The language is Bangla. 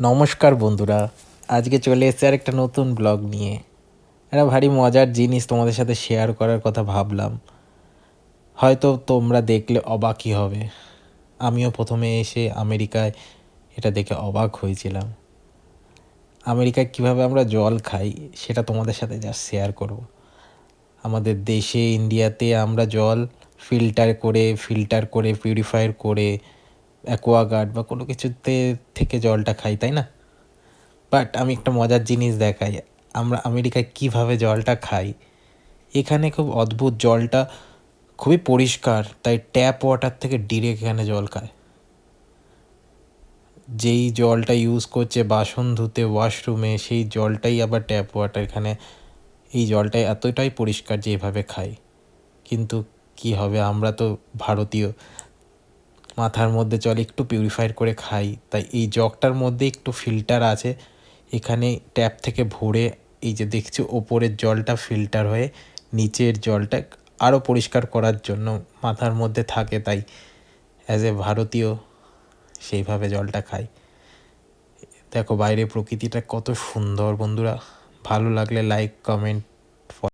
নমস্কার বন্ধুরা, আজকে চলে এসেছে আর একটা নতুন ব্লগ নিয়ে। একটা ভারী মজার জিনিস তোমাদের সাথে শেয়ার করার কথা ভাবলাম। হয়তো তোমরা দেখলে অবাকই হবে। আমিও প্রথমে এসে আমেরিকায় এটা দেখে অবাক হয়েছিলাম। আমেরিকায় কীভাবে আমরা জল খাই, সেটা তোমাদের সাথে যা শেয়ার করব। আমাদের দেশে, ইন্ডিয়াতে আমরা জল ফিল্টার করে ফিল্টার করে পিউরিফায়ার করে অ্যাকোয়াগার্ড বা কোনো কিছুতে থেকে জলটা খাই, তাই না? বাট আমি একটা মজার জিনিস দেখাই। আমরা আমেরিকায় কীভাবে জলটা খাই? এখানে খুব অদ্ভুত জলটা খুবই পরিষ্কার, তাই ট্যাপ ওয়াটার থেকে ডিরেক্ট এখানে জল খায়। যেই জলটা ইউজ করছে বাসন ধুতে ওয়াশরুমে সেই জলটাই আবার ট্যাপ ওয়াটার এখানে। এই জলটাই এতটাই পরিষ্কার যে এভাবে খাই। কিন্তু কি হবে? আমরা তো ভারতীয়। মাথার মধ্যে জল একটু পিউরিফায়ার করে খাই। তাই এই জগটার মধ্যে একটু ফিল্টার আছে। এখানে ট্যাপ থেকে ভরে এই যে দেখছি, ওপরের জলটা ফিল্টার হয়ে নিচের জলটা আরও পরিষ্কার করার জন্য মাথার মধ্যে থাকে। তাই অ্যাজ এ ভারতীয় সেইভাবে জলটা খাই। দেখো বাইরে প্রকৃতিটা কত সুন্দর বন্ধুরা। ভালো লাগলে লাইক কমেন্ট